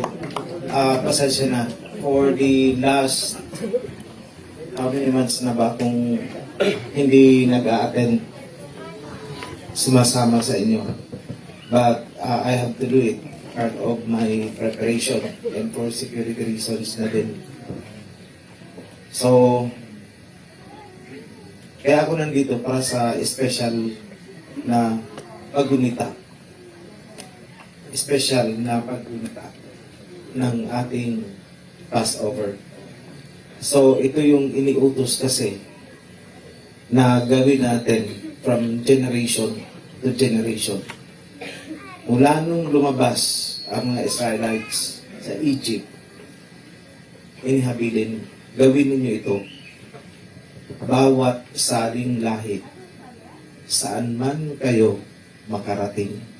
kapatid, ah pasensya na. For the last, how many months na ba kung hindi nag-a-attend sumasama sa inyo. But ah, I have to do it. Part of my preparation and for security reasons na din. So, kaya ako nandito para sa special na pagunita. Special na pagunita ng ating Passover. So, ito yung iniutos kasi na gawin natin from generation to generation. Mula nung lumabas ang mga Israelites sa Egypt, inihabilin, gawin ninyo ito. Bawat saling lahi, saan man kayo makarating.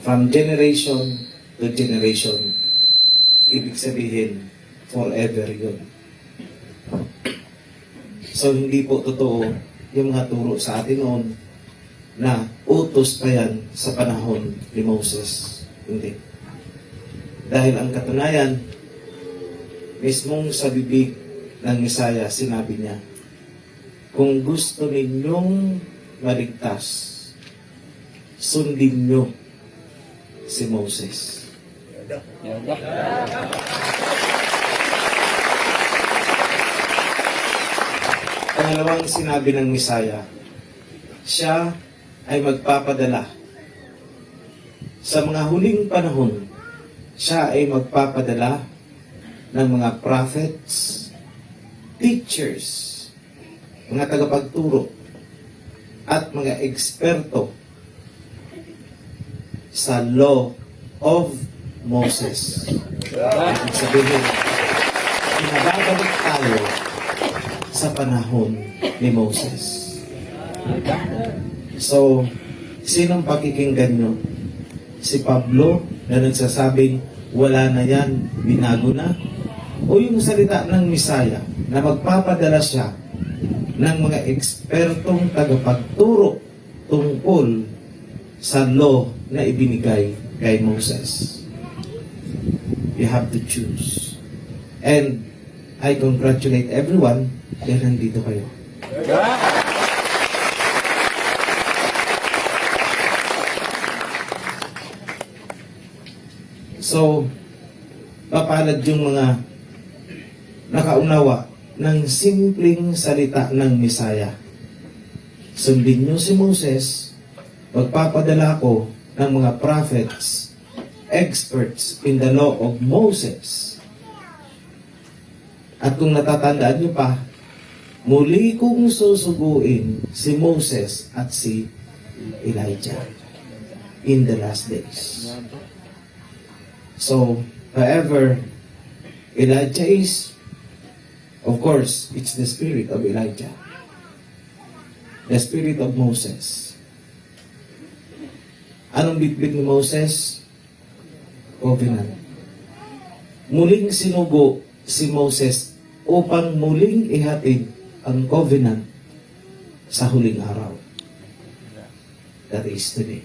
From generation to generation, ibig sabihin, forever yun. So, hindi po totoo yung mga turo sa atin noon na utos pa yan sa panahon ni Moses. Hindi. Dahil ang katunayan, mismong sa bibig ng Misaya, sinabi niya, kung gusto ninyong maligtas, sundin nyo si Moses. Pangalawang sinabi ng Misaya, siya ay magpapadala. Sa mga huling panahon, siya ay magpapadala ng mga prophets, teachers, mga tagapagturo, at mga eksperto sa law of Moses. Ibig sabihin, pinababalik tayo sa panahon ni Moses. So, sinong pakikinggan nyo? Si Pablo na nagsasabing wala na yan, binago na? O yung salita ng Misaya na magpapadala siya ng mga ekspertong tagapagturo tungkol sa law na ibinigay kay Moses. You have to choose. And I congratulate everyone dahil nandito kayo. So, papalad yung mga nakaunawa ng simpleng salita ng Misaya. Sundin nyo si Moses, magpapadala ko ng mga prophets, experts in the law of Moses. At kung natatandaan nyo pa, muli kong susuguin si Moses at si Elijah in the last days. So, however, Elijah is, of course, it's the spirit of Elijah. The spirit of Moses. Anong bitbit ni Moses? Covenant. Muling sinugo si Moses upang muling ihatid ang covenant sa huling araw. That is today.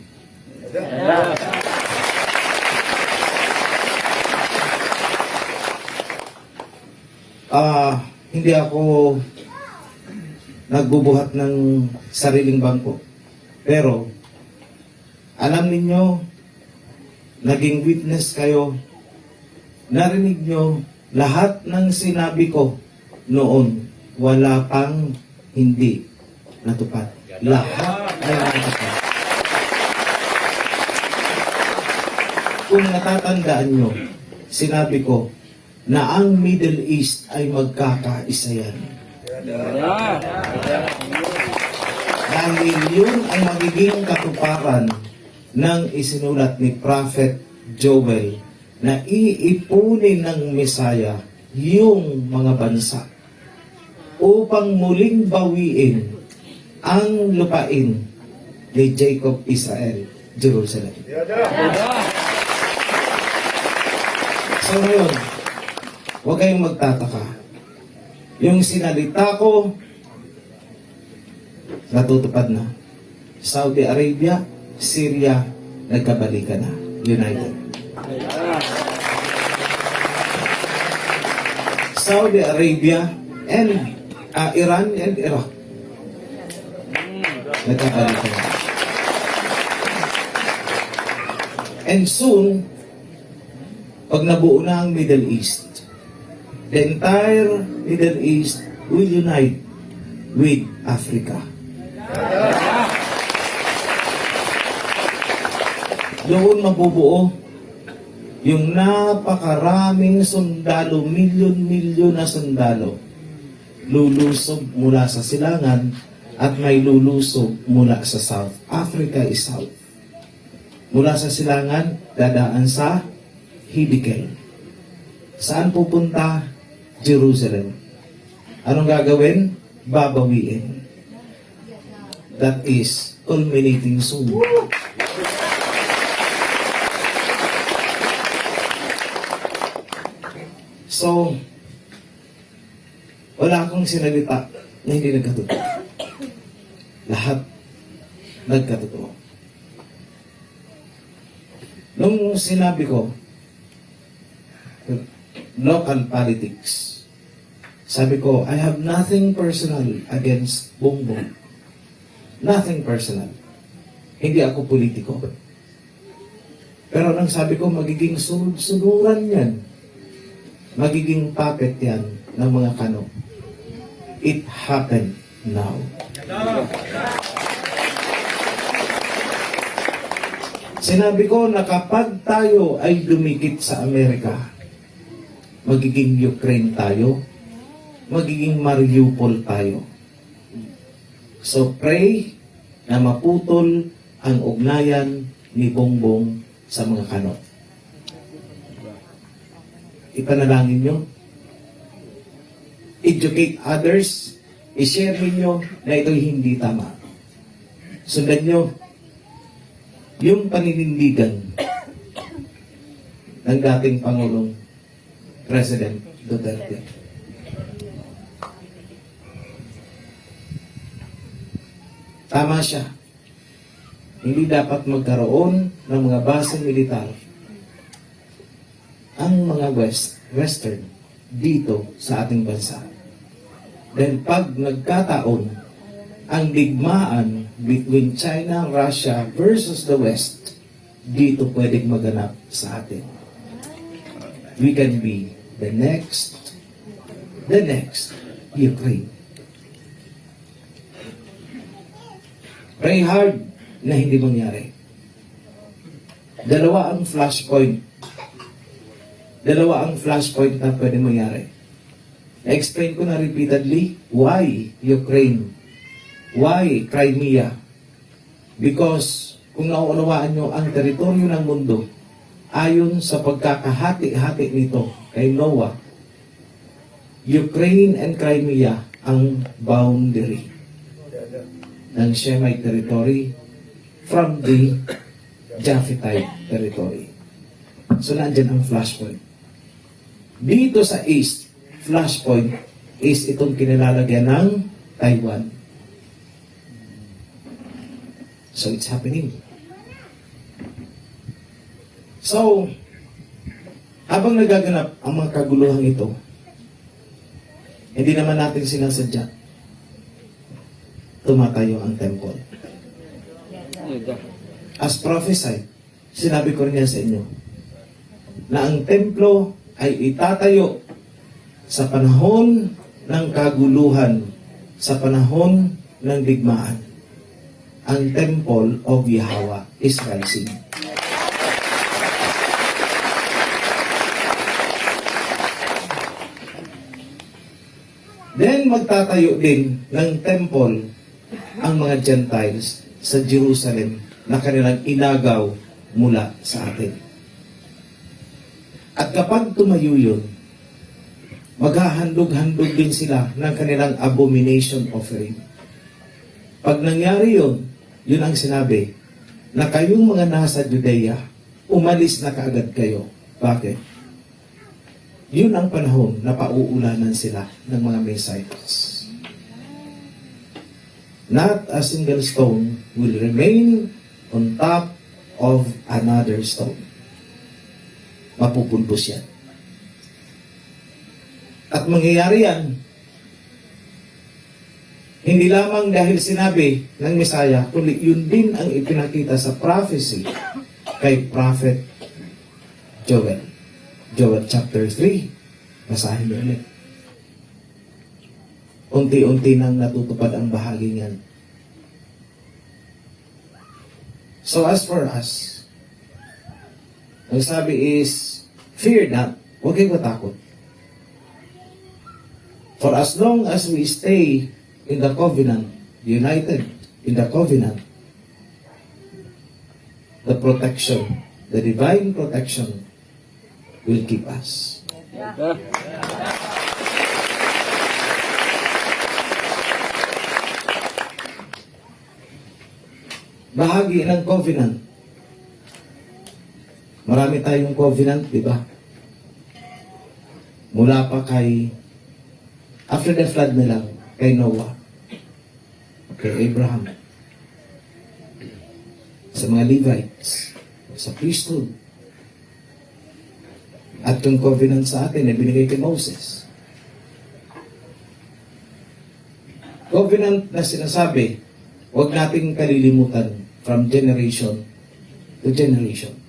Ah, hindi ako nagbubuhat ng sariling bangko. Pero, alam ninyo, naging witness kayo, narinig nyo lahat ng sinabi ko noon, wala pang hindi natupad. Lahat ay natupad. Kung natatandaan nyo, sinabi ko na ang Middle East ay magkakaisa yan. Dahil yun ay magiging katuparan ng isinulat ni Prophet Joel na iipunin ng Mesaya yung mga bansa upang muling bawiin ang lupain ni Jacob Israel, Jerusalem. So ngayon, huwag kayong magtataka. Yung sinalita ko, natutupad na. Saudi Arabia, Syria, nagkabalikan na. united. Saudi Arabia and uh, Iran and Iraq. Nagkakaroon. And soon, pag nabuo na ang Middle East, the entire Middle East will unite with Africa. Doon mabubuo yung napakaraming sundalo, milyon-milyon na sundalo, lulusob mula sa silangan at may lulusob mula sa South. Africa is South. Mula sa silangan, dadaan sa Hidikel. Saan pupunta? Jerusalem. Anong gagawin? Babawiin. That is culminating soon. So, wala akong sinalita na hindi nagkatotoo. Lahat nagkatotoo. Nung sinabi ko, local politics, sabi ko, I have nothing personal against Bongbong. Nothing personal. Hindi ako politiko. Pero nang sabi ko, magiging sunod-sunuran yan. Magiging puppet yan ng mga kano. It happened now. Sinabi ko na kapag tayo ay dumikit sa Amerika, magiging Ukraine tayo, magiging Mariupol tayo. So pray na maputol ang ugnayan ni Bongbong sa mga kanot. Ipanalangin nyo. Educate others. I-share ninyo na ito'y hindi tama. Sundan nyo yung paninindigan ng dating Pangulong President Duterte. Tama siya. Hindi dapat magkaroon ng mga base militar ang mga West, Western dito sa ating bansa. Dahil pag nagkataon ang digmaan between China, Russia versus the West, dito pwedeng maganap sa atin. We can be the next, the next Ukraine. Pray hard na hindi mangyari. Dalawa ang flashpoint. Dalawa ang flashpoint na pwede mangyari. Na-explain ko na repeatedly why Ukraine Why Crimea? Because kung nauunawaan nyo ang teritoryo ng mundo, ayon sa pagkakahati-hati nito kay Noah, Ukraine and Crimea ang boundary ng Shemite territory from the Japhethite territory. So nandyan ang flashpoint. Dito sa east, flashpoint is itong kinilalagyan ng Taiwan. So it's happening. So, habang nagaganap ang mga kaguluhan ito, hindi naman natin sinasadya. Tumatayo ang temple. As prophesied, sinabi ko rin yan sa inyo, na ang templo ay itatayo sa panahon ng kaguluhan, sa panahon ng digmaan ang temple of Yahweh is rising. Then magtatayo din ng temple ang mga Gentiles sa Jerusalem na kanilang inagaw mula sa atin. At kapag tumayo yun, maghahandog-handog din sila ng kanilang abomination offering. Pag nangyari yun, yun ang sinabi, na kayong mga nasa Judea, umalis na kaagad kayo. Bakit? Yun ang panahon na pauulanan sila ng mga Messiahs. Not a single stone will remain on top of another stone. Mapupuntos yan. At mangyayari yan, hindi lamang dahil sinabi ng Messiah, kundi yun din ang ipinakita sa prophecy kay Prophet Joel. Joel chapter 3. Basahin niyo ulit. Unti-unti nang natutupad ang bahagi niyan. So as for us, ang sabi is, fear not, huwag kayong matakot. For as long as we stay in the covenant, united in the covenant, the protection, the divine protection will keep us. Bahagi ng covenant. Marami tayong covenant, di ba? Mula pa kay after the flood na lang, kay Noah, kay Abraham, sa mga Levites, sa priesthood, at yung covenant sa atin na binigay kay Moses. Covenant na sinasabi, huwag nating kalilimutan from generation to generation.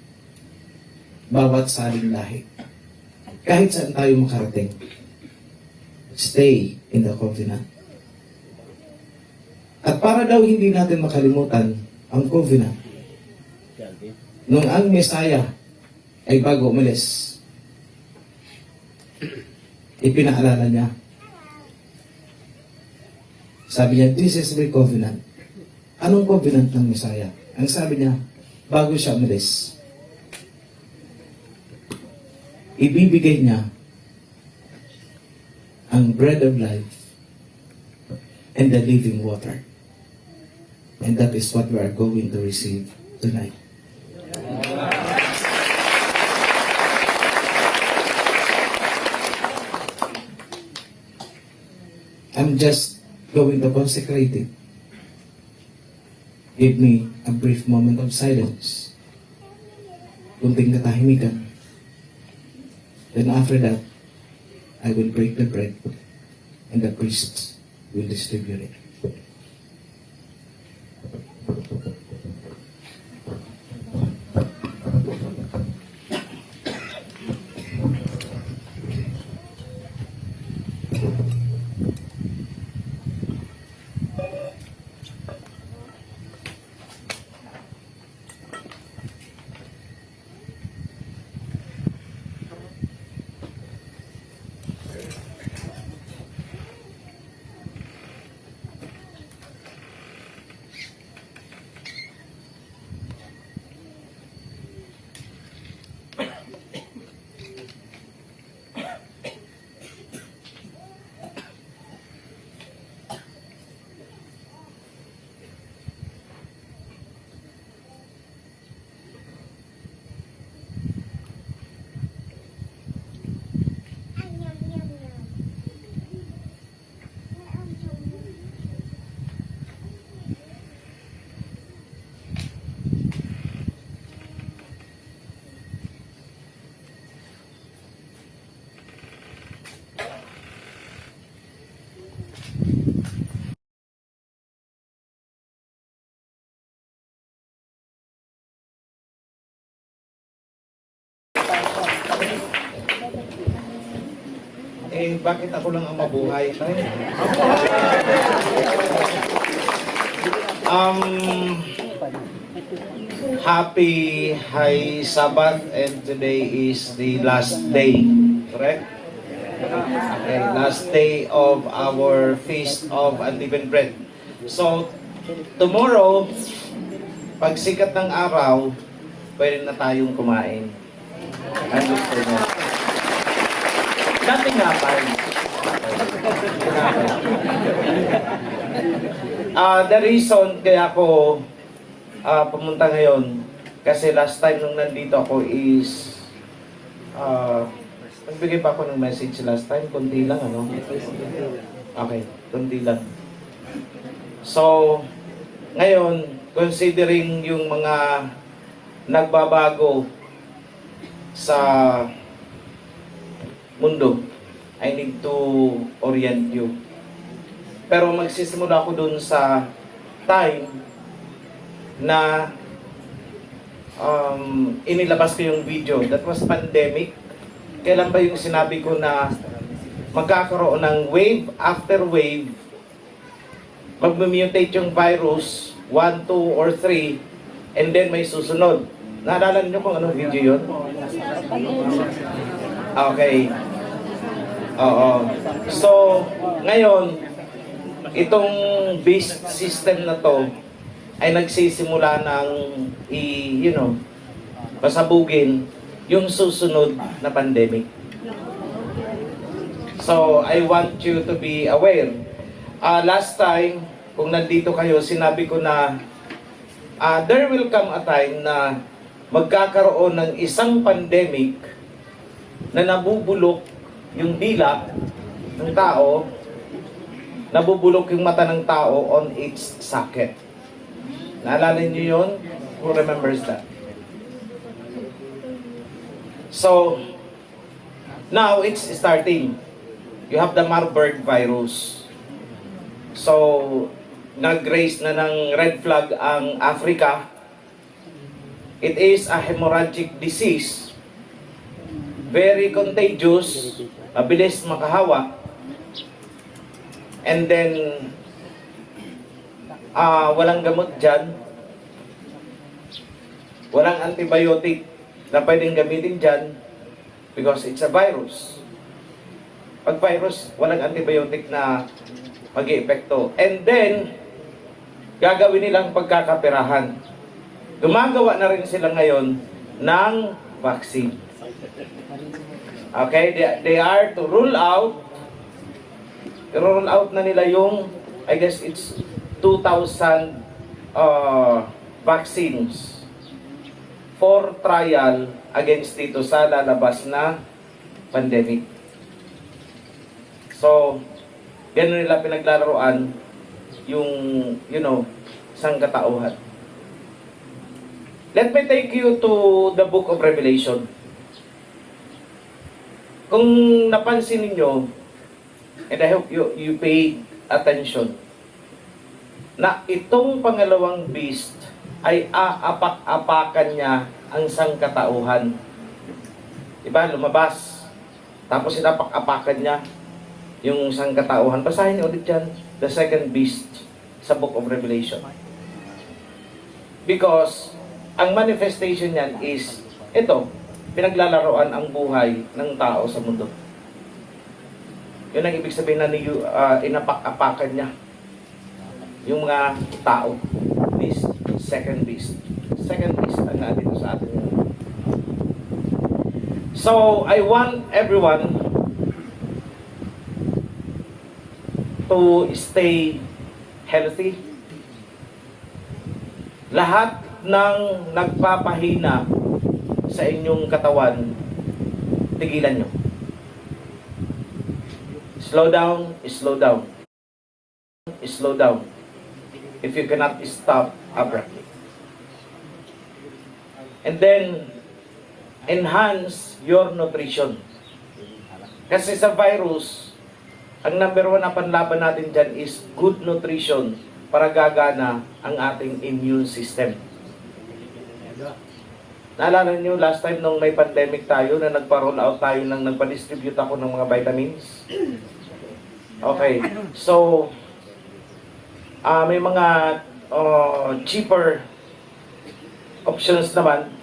Bawat saling lahi. Kahit saan tayo makarating, stay in the covenant. At para daw hindi natin makalimutan ang covenant, nung ang Messiah ay bago umalis, ipinaalala niya. Sabi niya, this is my covenant. Anong covenant ng Messiah? Ang sabi niya, bago siya umalis, ibibigay niya ang bread of life and the living water. And that is what we are going to receive tonight. I'm just going to consecrate it. Give me a brief moment of silence. Kunting katahimikan. Then after that, I will break the bread and the priests will distribute it. Bakit ako lang ang mabuhay? Um, happy high Sabbath and today is the last day. Correct? Okay, last day of our feast of unleavened bread. So, tomorrow, pag sikat ng araw, pwede na tayong kumain. Ano gusto mo? Dati nga pa. Ah, the reason kaya ako ah, pumunta ngayon kasi last time nung nandito ako is ah nagbigay pa ako ng message last time, kundi lang ano. Okay, kundi lang. So, ngayon, considering yung mga nagbabago sa mundo. I need to orient you. Pero magsisimula ako dun sa time na um, inilabas ko yung video. That was pandemic. Kailan ba yung sinabi ko na magkakaroon ng wave after wave magmutate yung virus 1, 2, or 3 and then may susunod. Naalala niyo kung anong video yun? Okay. Oo. So, ngayon, itong beast system na to ay nagsisimula ng i, you know, pasabugin yung susunod na pandemic. So, I want you to be aware. Ah, last time, kung nandito kayo, sinabi ko na ah, there will come a time na magkakaroon ng isang pandemic na nabubulok yung dila ng tao, nabubulok yung mata ng tao on its socket. Naalala niyo yun? Who remembers that? So, now it's starting. You have the Marburg virus. So, nag-raise na ng red flag ang Africa. It is a hemorrhagic disease. Very contagious, mabilis makahawa. And then, ah walang gamot dyan. Walang antibiotic na pwedeng gamitin dyan because it's a virus. Pag virus, walang antibiotic na mag epekto And then, gagawin nilang pagkakapirahan. Gumagawa na rin sila ngayon ng vaccine. Okay, they, they are to rule out rule out na nila yung I guess it's 2,000 uh, vaccines for trial against dito sa lalabas na pandemic. So, ganun nila pinaglalaroan yung, you know, sangkatauhan. Let me take you to the book of Revelation. Kung napansin ninyo, and I hope you, you pay attention, na itong pangalawang beast ay aapak-apakan niya ang sangkatauhan. Diba? Lumabas. Tapos sinapak-apakan niya yung sangkatauhan. Basahin niyo ulit yan. The second beast sa book of Revelation. Because ang manifestation niyan is ito, pinaglalaroan ang buhay ng tao sa mundo. Yun ang ibig sabihin na niyo, uh, inapak-apakan niya yung mga tao. This second beast. Second beast ang natin sa atin. So, I want everyone to stay healthy. Lahat ng nagpapahina sa inyong katawan, tigilan nyo. Slow down, slow down. Slow down. If you cannot stop abruptly. And then, enhance your nutrition. Kasi sa virus, ang number one na panlaban natin dyan is good nutrition para gagana ang ating immune system. Naalala niyo last time nung may pandemic tayo na nagpa-roll out tayo ng nagpa-distribute ako ng mga vitamins? Okay. So, ah may mga uh, cheaper options naman